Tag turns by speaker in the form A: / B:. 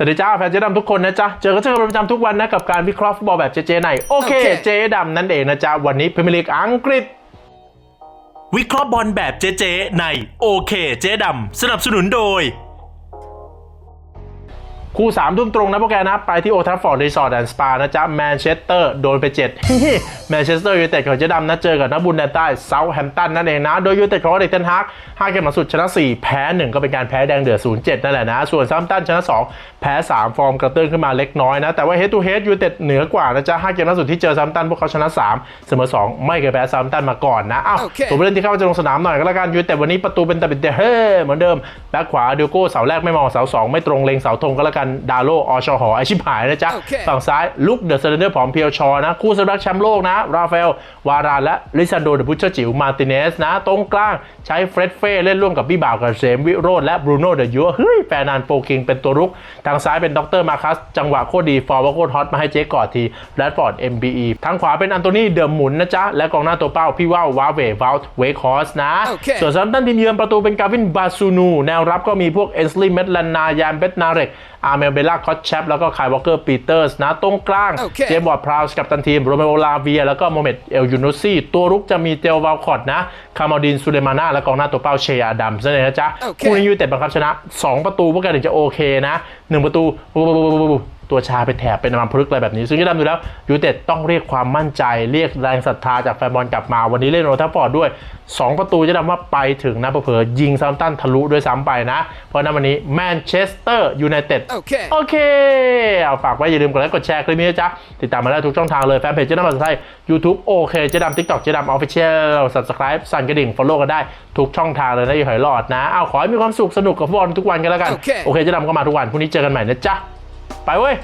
A: สวัสดีจ้าแฟนเจ๊ดำทุกคนนะจ๊ะ เจอกันเจอกันเป็นประจำทุกวันนะ กับการวิเคราะห์ฟุตบอลแบบเจ๊ๆในโอเค
B: โอเค
A: เจ๊ดำนั่นเองนะจ๊ะ วันนี้พรีเมียร์ลีกอังกฤษ วิเคราะห์บอลแบบเจ๊ๆในโอเค เจ๊ดำสนับสนุนโดย คู่สามทุ่มตรงนะพวกแกนะ ไปที่โอทัฟฟอร์ดรีสอร์ทแอนด์สปานะจ๊ะแมนเชสเตอร์โดนไปเจ็ดแมนเชสเตอร์ยูไนเต็ดของเจ๊ดำนะ เจอกับนักบุญแดนใต้เซาท์แฮมป์ตันนั่นเองนะ โดยยูไนเต็ดของเด็กเทนฮากห้าเกมหลังสุดชนะ 4 แพ้ 1 ก็เป็นการแพ้แดงเดือด 0-7 นั่นแหละนะ ส่วนเซาท์แฮมป์ตันชนะ 2 แพ้ 3 ฟอร์มกระเตื้องขึ้นมาเล็กน้อยนะ แต่ว่าเฮด o ูเฮดยูไนเต็ดเหนือกว่านะจ๊ะห้าเกมล่าสุดที่เจอเซาท์แฮมป์ตันพวกเขาชนะ 3 เสมอ 2 ไม่เคยแพ้เซาท์แฮมป์ตันมาก่อนนะอ้าว
B: โอเค
A: ตัวผู้เล่นที่เข้าจะลงสนามหน่อยก็แล้วกันยูไนเต็ดวันนี้ประตูเป็นตาบิดเดเฮ้เหมือนเดิมแบ็คขวาดิโก้เสาแรกไม่มองเสาสองไม่ตรงเลงเสาธงก็แล้วกันดาโลอชหอไอชิบหายนะจ๊ะ
B: โอเค
A: ฝั่งซ้ายลุกเดอะเซเลนเดอร์ผอมเพียวชอนะ คู่สำหรับแชมป์โลกนะ ราฟาเอล วารานและลิซันโดเดอะพุชเชอร์จิ๋วมาร์ติเนสนะ ตรงกลางใช้เฟรดเฟ่เล่นร่วมกับพี่บ่าวกับเซมวิโรดและบรูโน่เดอะยัวเฮ้ยแฟร์นานโฟกิงเป็นตัวรุก ทางซ้ายเป็นด็อกเตอร์มาคัส จังหวะโคตรดี ฟอร์ว่าโคตรฮอตมาให้เจ๊กอดทีแรดฟอร์ด MBE ทางขวาเป็นอันโตนีเดอะหมุนนะจ๊ะและกองหน้าตัวเป้าพี่ว่าววาเววาลเวคอสนะ
B: โอเค
A: ส่วนซัมตันทีมเยือนประตูเป็นกาวินบาซูนูแนวรับก็มีพวกเอนสลีเมดลานายานเบตนาเรกอาร์เมลเบล่าคอตแชปแล้วก็คายวอลเกอร์ปีเตอร์สนะตรงกลาง
B: โอเค
A: เจมส์บอร์ดพราวส์กับตันทีมโรเมโอลาเวีย แล้วก็โมเมดเอลยูโนซี่ตัวรุกจะมีเตลวาลคอตนะคามาดินซูเลมาน่าและกองหน้าตัวเป้าเชียร์ดัมส์นั่นเองนะจ๊ะ
B: โอเค
A: คู่นี้ยูไนเต็ดบังคับชนะ 2 ประตูพวกกันถึงจะโอเคนะ 1 ประตู ปุ๊บปุ๊บปุ๊บปุ๊บปุ๊บตัวชาไปแถบเป็นอมันพลึกอะไรแบบนี้ ซึ่งก็ดำดูแล้วยูไนเต็ดต้องเรียกความมั่นใจ เรียกแรงศรัทธาจากแฟนบอลกลับมาวันนี้เล่นโรทัฟฟอร์ดด้วย 2 ประตูจะดำว่าไปถึงนะเผลอๆยิงซัมตันทะลุด้วยซ้ำไปนะ เพราะนั้นวันนี้แมนเชสเตอร์ยูไนเต็ด
B: โอเค
A: โอเคเอาฝากไว้อย่าลืมกดไลค์กดแชร์คลิปนี้นะจ๊ะติดตามมาได้ทุกช่องทางเลยแฟนเพจเจ๊ดำภาษาไทย YouTube โอเคเจ๊ดำ TikTok เจ๊ดำออฟฟิเชียล Subscribe สั่นกระดิ่ง Follow กันได้ทุกช่องทางเลยนะอย่าหอยหลอดนะเอาขอให้มีความสุขสนุกกับฟุตบอลทุกวันกันแล้วกัน
B: โอเค
A: โอเคเจ๊ดำก็มาทุกวันพรุ่งนี้เจอกันใหม่นะจ๊ะ ไปเว้ย